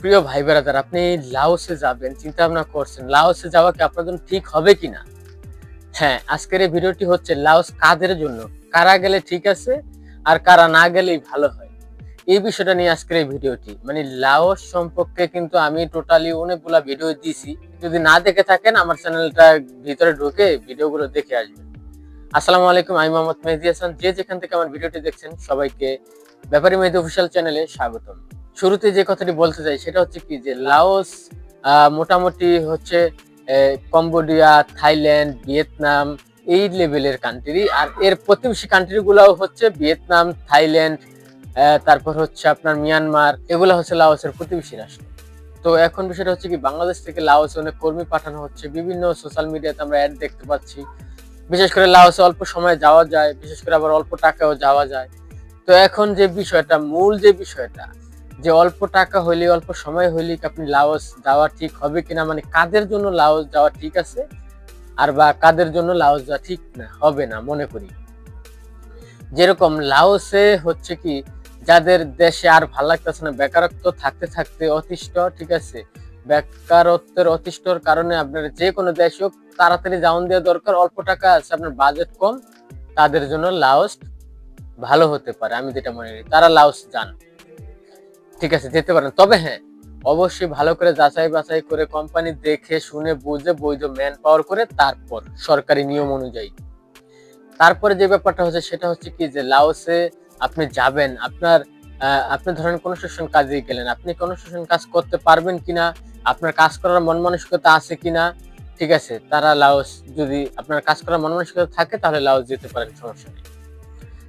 প্রিয় ভাই বেড়াদার আপনি লাওসে যাবেন চিন্তা ভাবনা করছেন, লাওসে যাওয়া কি আপনার জন্য ঠিক হবে কিনা হ্যাঁ আজকের এই ভিডিওটি হচ্ছে লাওস কাদের জন্য? কারা গেলে ঠিক আছে আর কারা না গেলেই ভালো হয়? এই বিষয়টা নিয়ে আজকের এই ভিডিওটি। মানে লাওস সম্পর্কে কিন্তু আমি টোটালি অনেকগুলা ভিডিও দিছি। যদি না দেখে থাকেন, আমার চ্যানেলটা ভিতরে ঢুকে ভিডিওগুলো দেখে আসবেন। আসসালামু আলাইকুম, আমি মোহাম্মদ মেহেদি হাসান। যে যেখান থেকে আমার ভিডিওটি দেখছেন, সবাইকে ব্যাপারী মেহেদি অফিসিয়াল চ্যানেলে স্বাগতম। শুরুতে যে কথাটি বলতে চাই, সেটা হচ্ছে কি যে লাওস মোটামুটি হচ্ছে কম্বোডিয়া, থাইল্যান্ড, ভিয়েতনাম এই লেভেলের কান্ট্রি আর এর প্রতিবেশী কান্ট্রি গুলাও হচ্ছে ভিয়েতনাম, থাইল্যান্ড তারপর হচ্ছে আপনার মিয়ানমার, এগুলো হচ্ছে লাওসের প্রতিবেশী রাষ্ট্র। তো এখন বিষয়টা হচ্ছে কি, বাংলাদেশ থেকে লাওসে অনেক কর্মী পাঠানো হচ্ছে, বিভিন্ন সোশ্যাল মিডিয়াতে আমরা অ্যাড দেখতে পাচ্ছি। বিশেষ করে লাওসে অল্প সময় যাওয়া যায়, বিশেষ করে আবার অল্প টাকাও যাওয়া যায়। তো এখন যে বিষয়টা, মূল যে বিষয়টা যে অল্প টাকা হইলে অল্প সময় হইলে আপনি লাওস যাওয়া ঠিক হবে কিনা? মানে কাদের জন্য লাওস যাওয়া ঠিক আছে? আর বা কাদের জন্য লাওস যাওয়া ঠিক না, হবে না, মনে করি। যেরকম লাওসে হচ্ছে কি, যাদের দেশে আর ভালো লাগতেছে না, বেকারত্ব থাকতে থাকতে অতিষ্ঠ, ঠিক আছে? বেকারত্বের অতিষ্ঠর কারণে আপনার যে কোনো দেশ হোক, তাড়াতাড়ি যাওন দেওয়া দরকার, অল্প টাকা আছে, আপনার বাজেট কম, তাদের জন্য লাওস ভালো হতে পারে, আমি যেটা মনে করি। তারা লাওস যান ঠিক আছে, যেতে পারেন। তবে হ্যাঁ অবশ্যই ভালো করে যাচাই বাছাই করে কোম্পানি দেখে শুনে বুঝে বৈধ ম্যান পাওয়ার করে তারপর সরকারি নিয়ম অনুযায়ী। তারপরে যে ব্যাপারটা হচ্ছে সেটা হচ্ছে কি যে লাওসে আপনি যাবেন, আপনার আপনি ধরেন কনস্ট্রাকশন কাজে গেলেন, আপনি কনস্ট্রাকশন কাজ করতে পারবেন কিনা, আপনার কাজ করার মন মানসিকতা আছে কিনা, ঠিক আছে? তারা লাওস যদি আপনার কাজ করার মন মানসিকতা থাকে তাহলে লাওস যেতে পারেন, সমস্যা নেই।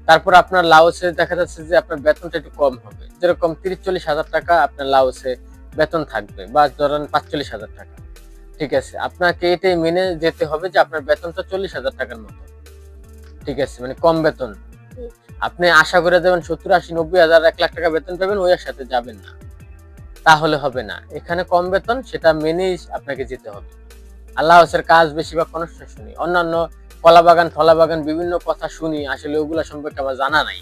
তারপর আপনার লাওসে দেখা যাচ্ছে যে আপনার বেতনটা একটু কম হবে। যেরকম তিরিশ চল্লিশ হাজার টাকা আপনার লাওসে বেতন থাকবে বা ধরেন পাঁচচল্লিশ হাজার টাকা। ঠিক আছে, আপনাকে এটাই মেনে যেতে হবে যে আপনার বেতনটা চল্লিশ হাজার টাকার মতো। ঠিক আছে মানে কম বেতন। আপনি আশা করে যাবেন সত্তর আশি নব্বই হাজার, এক লাখ টাকা বেতন পাবেন, ওই সাথে যাবেন না। তাহলে হবে না। এখানে কম বেতন, সেটা মেনেই আপনাকে যেতে হবে। আল্লাহ কাজ বেশিরভাগ কনস্ট্রাকশনই অন্যান্য কলা বাগান ফলা বাগান বিভিন্ন কথা শুনি, আসলে ওগুলা সম্পর্কে আমার জানা নাই।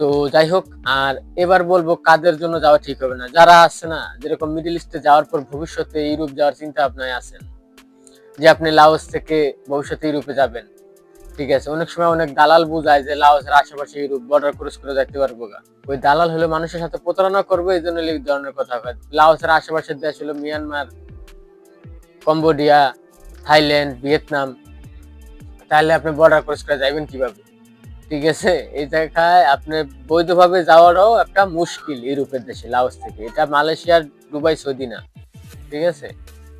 তো যাই হোক, আর এবার বলব কাদের জন্য যাওয়া ঠিক হবে না। যারা আছে না, যেরকম মিডিল ইস্টে যাওয়ার পর ভবিষ্যতে ইউরোপ যাওয়ার চিন্তা ভাবনায় আছেন, যে আপনি লাওস থেকে ভবিষ্যতে ইউরোপে যাবেন, ঠিক আছে? অনেক সময় অনেক দালাল বোঝায় যে লাওসের আশেপাশে ইউরোপ বর্ডার ক্রস করে যাইতে পারব গা। ওই দালাল হলে মানুষের সাথে প্রতারণা করবে, এই জন্য এই ধরনের কথা হয়। লাওসের আশেপাশের দেশ হলো মিয়ানমার কম্বোডিয়া থাইল্যান্ড ভিয়েতনাম তাহলে আপনি বর্ডার ক্রস করে যাবেন কীভাবে? ঠিক আছে? এই জায়গায় আপনি বৈধভাবে যাওয়ারও একটা মুশকিল ইউরোপের দেশে, লাওস থেকে। এটা মালয়েশিয়ার, দুবাই, সৌদি না। ঠিক আছে?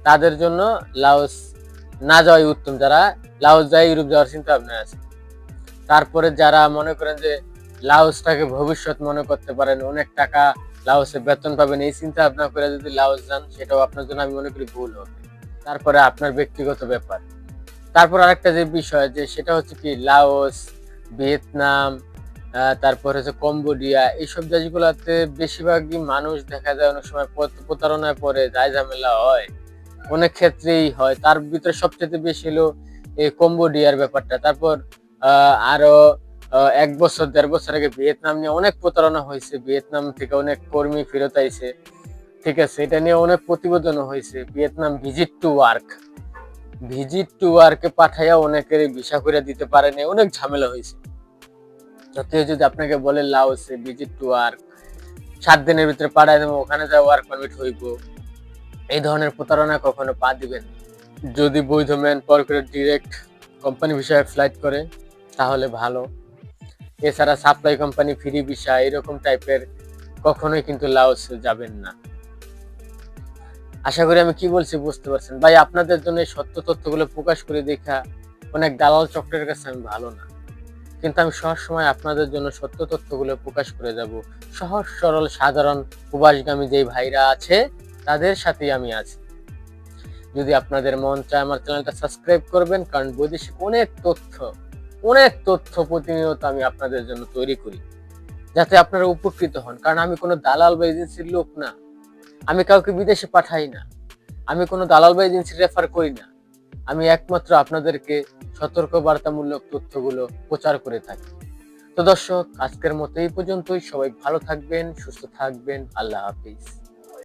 তাদের জন্য লাওস না যাওয়াই উত্তম। যারা লাওস যায়, ইউরোপ যাওয়ার চিন্তা ভাবনা আছে। তারপরে যারা মনে করেন যে লাওসটাকে ভবিষ্যৎ মনে করতে পারেন, অনেক টাকা লাওসে বেতন পাবেন, এই চিন্তা ভাবনা করে যদি লাওস যান, সেটাও আপনার জন্য আমি মনে করি ভুল হবে। তারপরে আপনার ব্যক্তিগত ব্যাপার। তারপর আরেকটা যে বিষয় যে সেটা হচ্ছে কি লাওস, ভিয়েতনাম তারপর হচ্ছে কম্বোডিয়া, এইসব দেশগুলোতে বেশিরভাগই মানুষ দেখা যায় অনেক সময় প্রত- প্রতারণায় পড়ে, যায় ঝামেলা হয়, অনেক ক্ষেত্রেই হয়। তার ভিতরে সবচেয়ে বেশি হলো এই কম্বোডিয়ার ব্যাপারটা। তারপর আরও এক বছর, দেড় বছর আগে ভিয়েতনাম নিয়ে অনেক প্রতারণা হয়েছে। ভিয়েতনাম থেকে অনেক কর্মী ফেরত আইছে। ঠিক আছে, এটা নিয়ে অনেক প্রতিবেদনও হয়েছে। Vietnam visit to work. Visit to ওয়ার্কে পাঠাইয়া অনেকের ভিসা করে দিতে পারেনি অনেক ঝামেলা হয়েছে কেউ যদি আপনাকে বলে লাওসে ভিজিট টু ওয়ার্ক সাত দিনের ভিতরে পাঠাই দেবো, ওখানে যা ওয়ার্ক পারমিট হইব, এই ধরনের প্রতারণা কখনো পা দিবেন যদি বৈধ ম্যান পর করে ডিরেক্ট কোম্পানি ভিসায় ফ্লাইট করে, তাহলে ভালো। এছাড়া সাপ্লাই কোম্পানি ফ্রি ভিসা এরকম টাইপের কখনোই কিন্তু লাওস যাবেন না। আশা করি আমি কি বলছি বুঝতে পারছেন। ভাই, আপনাদের জন্য সত্য তথ্যগুলো প্রকাশ করে দেখা অনেক দালাল চক্রের কাছে আমি ভালো না। কিন্তু আমি সব সময় আপনাদের জন্য সত্য তথ্যগুলো প্রকাশ করে যাব। সহজ, সরল, সাধারণ প্রবাসগামী যেই ভাইরা আছে, তাদের সাথেই আমি আছি। যদি আপনাদের মন চায় আমার চ্যানেলটা সাবস্ক্রাইব করবেন, কারণ বৈদেশিক অনেক তথ্য অনেক তথ্য প্রতিনিয়ত আমি আপনাদের জন্য তৈরি করি। যাতে আপনারা উপকৃত হন। কারণ আমি কোনো দালাল বা এজেন্সির লোক না। আমি কাউকে বিদেশে পাঠাই না। আমি কোনো দালাল বা এজেন্সি রেফার করি না। আমি একমাত্র আপনাদেরকে সতর্ক বার্তামূলক তথ্যগুলো প্রচার করে থাকি। তো দর্শক, আজকের মতো এই পর্যন্তই। সবাই ভালো থাকবেন, সুস্থ থাকবেন। আল্লাহ হাফিজ।